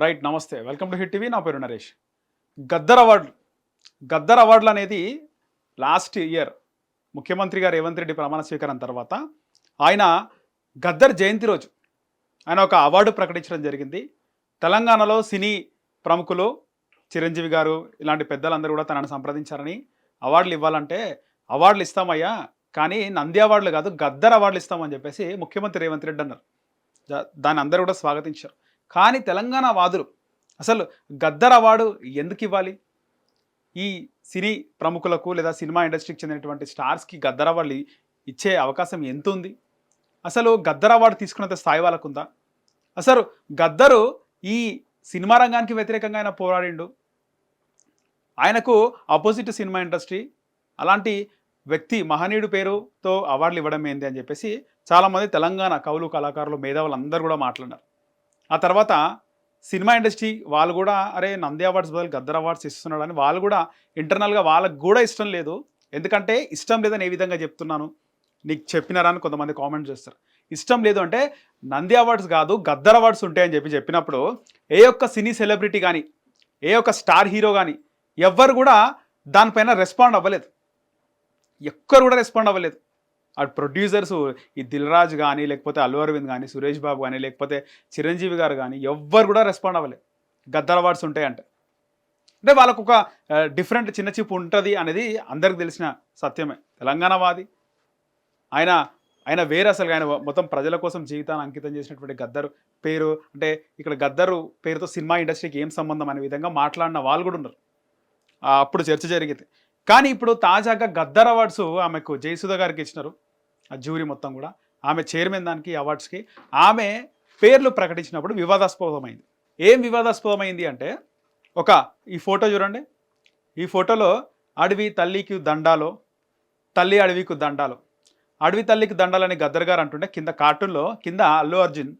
Right నమస్తే. Welcome to hit TV. నా పేరు నరేష్. గద్దర్ అవార్డులు గద్దర్ అవార్డులు అనేది లాస్ట్ ఇయర్ ముఖ్యమంత్రి గారు రేవంత్ రెడ్డి ప్రమాణ స్వీకారం తర్వాత ఆయన గద్దర్ జయంతి రోజు ఆయన ఒక అవార్డు ప్రకటించడం జరిగింది. తెలంగాణలో సినీ ప్రముఖులు చిరంజీవి గారు ఇలాంటి పెద్దలందరూ కూడా తనను సంప్రదించారని అవార్డులు ఇవ్వాలంటే అవార్డులు ఇస్తామయ్యా కానీ నంది అవార్డులు కాదు గద్దర్ అవార్డులు ఇస్తామని చెప్పేసి ముఖ్యమంత్రి రేవంత్ రెడ్డి అన్నారు. దాన్ని అందరూ కూడా స్వాగతించారు. కానీ తెలంగాణ వాదులు అసలు గద్దర్ అవార్డు ఎందుకు ఇవ్వాలి? ఈ సినీ ప్రముఖులకు లేదా సినిమా ఇండస్ట్రీకి చెందినటువంటి స్టార్స్కి గద్దర్ అవార్డు ఇచ్చే అవకాశం ఎంత ఉంది అసలు గద్దర్ అవార్డు తీసుకున్నంత స్థాయి వాళ్ళకు ఉందా అసలు గద్దరు ఈ సినిమా రంగానికి వ్యతిరేకంగా ఆయన పోరాడిండు. ఆయనకు ఆపోజిట్ సినిమా ఇండస్ట్రీ అలాంటి వ్యక్తి మహనీయుడు పేరుతో అవార్డులు ఇవ్వడం ఏంది అని చెప్పేసి చాలామంది తెలంగాణ కవులు కళాకారులు మేధావులు అందరూ కూడా మాట్లాడినారు. ఆ తర్వాత సినిమా ఇండస్ట్రీ వాళ్ళు కూడా అరే నంది అవార్డ్స్ బదులు గద్దర్ అవార్డ్స్ ఇస్తున్నాడు అని వాళ్ళు కూడా ఇంటర్నల్గా వాళ్ళకు కూడా ఇష్టం లేదు. ఎందుకంటే ఇష్టం లేదని ఏ విధంగా చెప్తున్నాను? నీకు చెప్పినారా అని కొంతమంది కామెంట్ చేస్తారు. ఇష్టం లేదు అంటే నంది అవార్డ్స్ కాదు గద్దర్ అవార్డ్స్ ఉంటాయని చెప్పి చెప్పినప్పుడు ఏ ఒక్క సినీ సెలబ్రిటీ కానీ ఏ ఒక్క స్టార్ హీరో కానీ ఎవ్వరు కూడా దానిపైన రెస్పాండ్ అవ్వలేదు. ఎక్కరు కూడా రెస్పాండ్ అవ్వలేదు. అటు ప్రొడ్యూసర్స్ ఈ దిల్రాజ్ కానీ లేకపోతే అల్లు అరవింద్ కానీ సురేష్ బాబు కానీ లేకపోతే చిరంజీవి గారు కానీ ఎవ్వరు కూడా రెస్పాండ్ అవ్వలే. గద్దర్ అవార్డ్స్ ఉంటాయంటే అంటే. వాళ్ళకు ఒక డిఫరెంట్ చిన్న చిప్పు ఉంటుంది అనేది అందరికి తెలిసిన సత్యమే. తెలంగాణ వాది. ఆయన ఆయన వేరే అసలు ఆయన మొత్తం ప్రజల కోసం జీవితాన్ని అంకితం చేసినటువంటి గద్దరు పేరు. అంటే ఇక్కడ గద్దరు పేరుతో సినిమా ఇండస్ట్రీకి ఏం సంబంధం అనే విధంగా మాట్లాడిన వాళ్ళు కూడా ఉన్నారు. అప్పుడు చర్చ జరిగింది. కానీ ఇప్పుడు తాజాగా గద్దర్ అవార్డ్స్ ఆమెకు జయసుధ గారికి ఇచ్చినారు. ఆ జ్యూరీ మొత్తం కూడా. ఆమె చైర్మన్ దానికి అవార్డ్స్కి ఆమె పేర్లు ప్రకటించినప్పుడు వివాదాస్పదమైంది. ఏం వివాదాస్పదమైంది అంటే ఒక ఈ ఫోటో చూడండి. ఈ ఫోటోలో అడవి తల్లికి దండాలో తల్లి అడవికి దండాలో. అడవి తల్లికి దండాలని గద్దర్ గారు అంటుంటే కింద కార్టూన్లో కింద అల్లు అర్జున్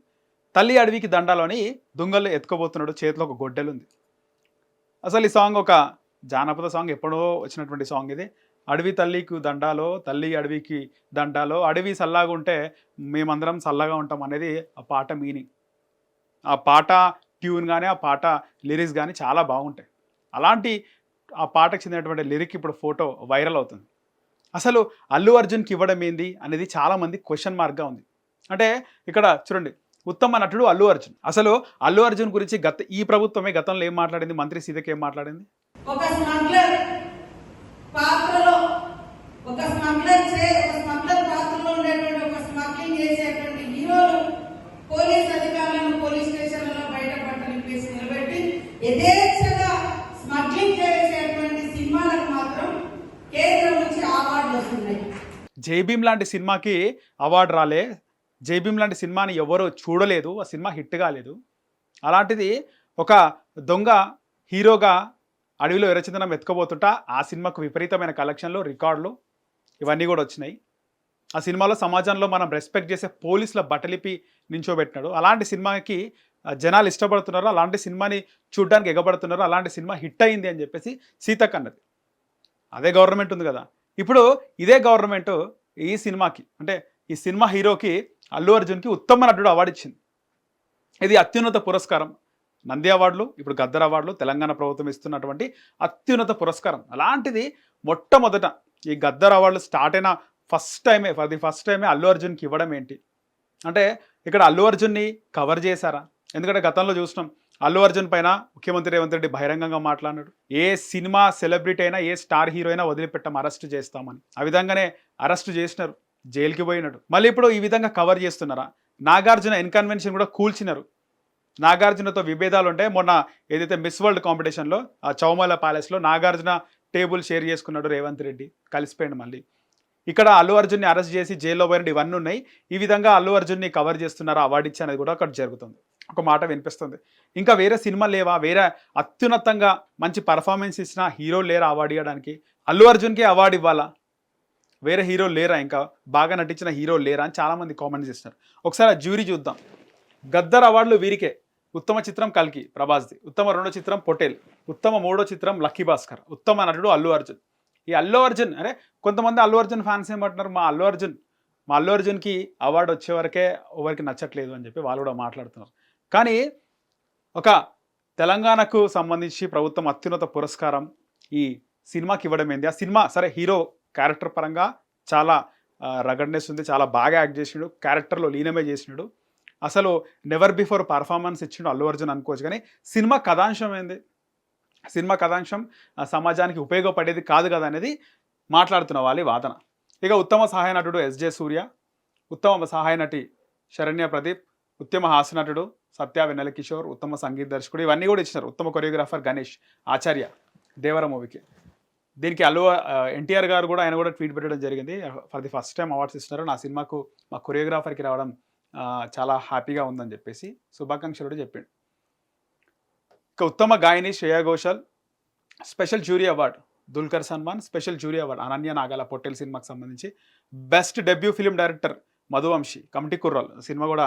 తల్లి అడవికి దండాలని దుంగలు ఎత్తుకోబోతున్నాడు చేతిలో ఒక గొడ్డెలు ఉంది అసలు ఈ సాంగ్ ఒక జానపద సాంగ్ ఎప్పుడో వచ్చినటువంటి సాంగ్ ఇది. అడవి తల్లికి దండాలో తల్లి అడవికి దండాలో అడవి చల్లగా ఉంటే మేమందరం చల్లగా ఉంటాం అనేది ఆ పాట మీనింగ్. ఆ పాట ట్యూన్ కానీ ఆ పాట లిరిక్స్ కానీ చాలా బాగుంటాయి. అలాంటి ఆ పాటకు చెందినటువంటి లిరిక్ ఇప్పుడు ఫోటో వైరల్ అవుతుంది. అసలు అల్లు అర్జున్కి ఇవ్వడం ఏంది అనేది చాలామంది క్వశ్చన్ మార్క్గా ఉంది. అంటే ఇక్కడ చూడండి ఉత్తమ నటుడు అల్లు అర్జున్. అసలు అల్లు అర్జున్ గురించి గత ఈ ప్రభుత్వమే గతంలో ఏం మాట్లాడింది? మంత్రి సీతకి ఏం మాట్లాడింది? ఒక స్మగ్లర్ పాత్రలో ఒక స్మగ్లర్ చే ఒక స్మగ్లర్ పాత్రలో ఉండేటువంటి ఒక స్మగ్లింగ్ చేసేటువంటి హీరోలు పోలీస్ అధికారులను పోలీస్ స్టేషన్లలో బయటపడనిప్పేసి నిలబెట్టి యథేచ్ఛగా స్మగ్లింగ్ చేసేటువంటి సినిమాలకు మాత్రం కేంద్రం నుంచి అవార్డులు వస్తున్నాయి. జైభీమ్ లాంటి సినిమాకి అవార్డు రాలే. జైభీమ్ లాంటి సినిమాని ఎవరో చూడలేదు. ఆ సినిమా హిట్ కాలేదు. అలాంటిది ఒక దొంగ హీరోగా అడవిలో ఎర్రచందనం ఎత్తుకోబోతుంటా ఆ సినిమాకు విపరీతమైన కలెక్షన్లు రికార్డులు ఇవన్నీ కూడా వచ్చినాయి. ఆ సినిమాలో సమాజంలో మనం రెస్పెక్ట్ చేసే పోలీసుల బట్టలిపి నించోబెట్టినాడు. అలాంటి సినిమాకి జనాలు ఇష్టపడుతున్నారు అలాంటి సినిమాని చూడడానికి ఎగబడుతున్నారు అలాంటి సినిమా హిట్ అయింది అని చెప్పేసి సీతక్ అన్నది అదే గవర్నమెంట్ ఉంది కదా. ఇప్పుడు ఇదే గవర్నమెంట్ ఈ సినిమాకి అంటే ఈ సినిమా హీరోకి అల్లు అర్జున్కి ఉత్తమ నటుడు అవార్డు ఇచ్చింది. ఇది అత్యున్నత పురస్కారం. నంది అవార్డులు ఇప్పుడు గద్దర్ అవార్డులు తెలంగాణ ప్రభుత్వం ఇస్తున్నటువంటి అత్యున్నత పురస్కారం. అలాంటిది మొట్టమొదట ఈ గద్దర్ అవార్డులు స్టార్ట్ అయిన ఫస్ట్ టైమే ఫర్ ది ఫస్ట్ టైమే అల్లు అర్జున్కి ఇవ్వడం ఏంటి? అంటే ఇక్కడ అల్లు అర్జున్ని కవర్ చేశారా? ఎందుకంటే గతంలో చూసినాం అల్లు అర్జున్ పైన ముఖ్యమంత్రి రేవంత్ రెడ్డి బహిరంగంగా మాట్లాడినాడు. ఏ సినిమా సెలబ్రిటీ అయినా ఏ స్టార్ హీరో అయినా వదిలిపెట్టం అరెస్ట్ చేస్తామని. ఆ విధంగానే అరెస్ట్ చేసినారు జైలుకి పోయినాడు. మళ్ళీ ఇప్పుడు ఈ విధంగా కవర్ చేస్తున్నారా? నాగార్జున ఇన్కన్వెన్షన్ కూడా కూల్చినారు. నాగార్జునతో విభేదాలు మొన్న ఏదైతే మిస్ వరల్డ్ కాంపిటీషన్లో ఆ చౌమల ప్యాలెస్లో నాగార్జున టేబుల్ షేర్ చేసుకున్నాడు రేవంత్ రెడ్డి. కలిసిపోయాడు మళ్ళీ. ఇక్కడ అల్లు అర్జున్ని అరెస్ట్ చేసి జైల్లో పోయినట్టు ఇవన్నీ ఉన్నాయి. ఈ విధంగా అల్లు అర్జున్ని కవర్ చేస్తున్నారు అవార్డు ఇచ్చి అనేది కూడా అక్కడ జరుగుతుంది. ఒక మాట వినిపిస్తుంది. ఇంకా వేరే సినిమా లేవా? వేరే అత్యున్నతంగా మంచి పర్ఫార్మెన్స్ ఇచ్చిన హీరో లేరా అవార్డు ఇవ్వడానికి? అల్లు అర్జున్కి అవార్డు ఇవ్వాలా? వేరే హీరో లేరా ఇంకా? బాగా నటించిన హీరో లేరా అని చాలామంది కామెంట్స్ చేస్తున్నారు. ఒకసారి ఆ జ్యూరీ చూద్దాం. గద్దర్ అవార్డులు వీరికే. ఉత్తమ చిత్రం కల్కి ప్రభాస్ది. ఉత్తమ రెండో చిత్రం పొటేల్ ఉత్తమ మూడో చిత్రం లక్కీ భాస్కర్. ఉత్తమ నటుడు అల్లు అర్జున్. ఈ అల్లు అర్జున్ అరే కొంతమంది అల్లు అర్జున్ ఫ్యాన్స్ ఏమంటున్నారు మా అల్లు అర్జున్ మా అల్లు అర్జున్కి అవార్డు వచ్చే వరకే ఎవరికి నచ్చట్లేదు అని చెప్పి వాళ్ళు కూడా మాట్లాడుతున్నారు. కానీ ఒక తెలంగాణకు సంబంధించి ప్రభుత్వం అత్యున్నత పురస్కారం ఈ సినిమాకి ఇవ్వడం ఏంది? ఆ సినిమా సరే హీరో క్యారెక్టర్ పరంగా చాలా రగడ్నెస్ ఉంది చాలా బాగా యాక్ట్ చేసినాడు క్యారెక్టర్లో లీనమే చేసినాడు అసలు నెవర్ బిఫోర్ పర్ఫార్మెన్స్ ఇచ్చిండు అల్లు అర్జున్ అనుకోవచ్చు కానీ సినిమా కథాంశం ఏంది? సినిమా కథాంశం ఆ, సమాజానికి ఉపయోగపడేది కాదు కదా అనేది మాట్లాడుతున్న వాళ్ళ వాదన. ఇక ఉత్తమ సహాయ నటుడు ఎస్జే సూర్య ఉత్తమ సహాయ నటి శరణ్య ప్రదీప్ ఉత్తమ హాస్య నటుడు సత్య వెన్నెల కిషోర్ ఉత్తమ సంగీత దర్శకుడు ఇవన్నీ కూడా ఇచ్చినారు ఉత్తమ కొరియోగ్రాఫర్ గణేష్ ఆచార్య దేవర మూవీకి. దీనికి అల్లు ఎన్టీఆర్ గారు కూడా ఆయన కూడా ట్వీట్ పెట్టడం జరిగింది. For the first time awards ఇస్తున్నారు. నా సినిమాకు మా కొరియోగ్రాఫర్కి రావడం చాలా హ్యాపీగా ఉందని చెప్పేసి శుభాకాంక్షలు కూడా చెప్పిండు. ఇక ఉత్తమ గాయని Shreya Ghoshal special jury award Dulquer Salmaan special jury award Ananya Nagalla Pottel సినిమాకి సంబంధించి best debut film director Madhuvamshi committee Kurrollu cinema కూడా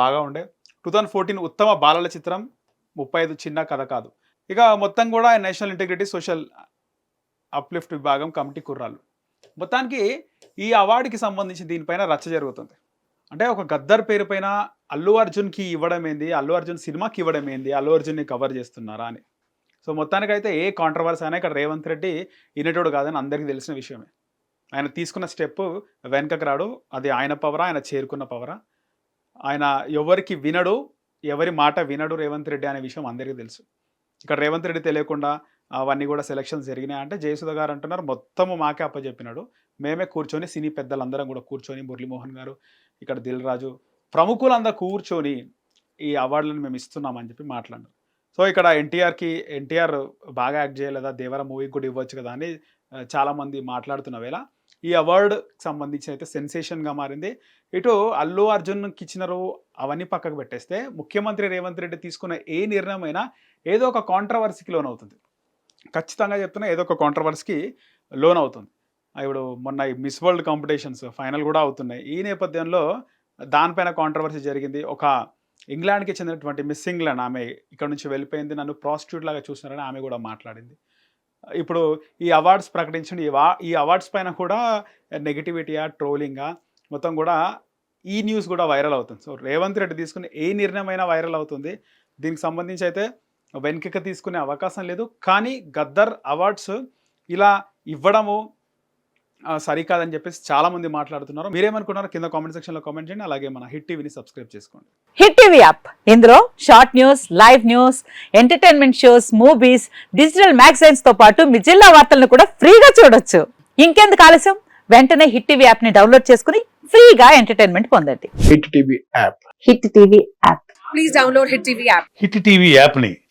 బాగా ఉండే. టూ థౌజండ్ ఫోర్టీన్ ఉత్తమ బాలల చిత్రం ముప్పై ఐదు చిన్న కథ కాదు. ఇక మొత్తం కూడా నేషనల్ ఇంటిగ్రిటీ సోషల్ అప్లిఫ్ట్ విభాగం కమిటీ కుర్రాళ్ళు. మొత్తానికి ఈ అవార్డుకి సంబంధించి దీనిపైన రచ్చ జరుగుతుంది. అంటే ఒక గద్దర్ పేరు పైన అల్లు అర్జున్కి ఇవ్వడం ఏంది? అల్లు అర్జున్ సినిమాకి ఇవ్వడం ఏంది? అల్లు అర్జున్ని కవర్ చేస్తున్నారా అని. సో మొత్తానికైతే ఏ కాంట్రవర్సీ అయినా ఇక్కడ రేవంత్ రెడ్డి ఇనేటోడు కాదని అందరికీ తెలిసిన విషయమే. ఆయన తీసుకున్న స్టెప్ వెనకకు రాడు. అది ఆయన పవరా ఆయన చేరుకున్న పవరా. ఆయన ఎవరికి వినడు ఎవరి మాట వినడు రేవంత్ రెడ్డి అనే విషయం అందరికీ తెలుసు. ఇక్కడ రేవంత్ రెడ్డి తెలియకుండా అవన్నీ కూడా సెలక్షన్స్ జరిగినాయి. అంటే జయసుధ గారు అంటున్నారు మొత్తము మాకే అప్పచెప్పినాడు మేమే కూర్చొని సినీ పెద్దలందరం కూడా కూర్చొని మురళీమోహన్ గారు ఇక్కడ దిల్ రాజు ప్రముఖులందరూ కూర్చొని ఈ అవార్డులను మేము ఇస్తున్నామని చెప్పి మాట్లాడారు సో ఇక్కడ ఎన్టీఆర్కి ఎన్టీఆర్ బాగా యాక్ట్ చేయలేదా? దేవర మూవీకి కూడా ఇవ్వచ్చు కదా అని చాలామంది మాట్లాడుతున్న వేళ ఈ అవార్డుకి సంబంధించి అయితే సెన్సేషన్గా మారింది. ఇటు అల్లు అర్జున్కి ఇచ్చినారు అవన్నీ పక్కకు పెట్టేస్తే ముఖ్యమంత్రి రేవంత్ రెడ్డి తీసుకున్న ఏ నిర్ణయం అయినా ఏదో ఒక కాంట్రవర్సీకి లోనవుతుంది. ఖచ్చితంగా చెప్తున్నా ఏదో ఒక కాంట్రవర్సీకి లోన్ అవుతుంది. ఇప్పుడు మొన్న ఈ మిస్ వరల్డ్ కాంపిటీషన్స్ ఫైనల్ కూడా అవుతున్నాయి. ఈ నేపథ్యంలో దానిపైన కాంట్రవర్సీ జరిగింది. ఒక ఇంగ్లాండ్కి చెందినటువంటి మిస్ ఇంగ్లాండ్ ఆమె ఇక్కడ నుంచి వెళ్ళిపోయింది. నన్ను ప్రాస్టిట్యూట్ లాగా చూసినారని ఆమె కూడా మాట్లాడింది. ఇప్పుడు ఈ అవార్డ్స్ ప్రకటించండి ఈ వా ఈ అవార్డ్స్ పైన కూడా నెగిటివిటీయా ట్రోలింగా మొత్తం కూడా ఈ న్యూస్ కూడా వైరల్ అవుతుంది. సో రేవంత్ రెడ్డి తీసుకుని ఏ నిర్ణయం అయినా వైరల్ అవుతుంది. దీనికి సంబంధించి అయితే వెనుకక తీసుకునే అవకాశం లేదు. కానీ గద్దర్ అవార్డ్స్ ఇలా ఇవ్వడము సరికాదని చెప్పేసి చాలా మంది మాట్లాడుతున్నారు. మీరేమనుకున్నారు కింద కామెంట్ సెక్షన్లో కామెంట్ చేయండి. అలాగే మన హిట్ టీవీని సబ్స్క్రైబ్ చేసుకోండి. Hit TV app. ఇందులో short news live news entertainment shows movies digital మ్యాగజైన్స్తో పాటు మీ జిల్లా వార్తలను కూడా ఫ్రీగా చూడొచ్చు. ఇంకెందుకు ఆలస్యం? వెంటనే హిట్ టీవీ యాప్ని డౌన్లోడ్ చేసుకుని ఫ్రీగా ఎంటర్టైన్మెంట్ పొందండి. Hit TV app. Hit TV app. Please download Hit TV app. Hit TV యాప్ని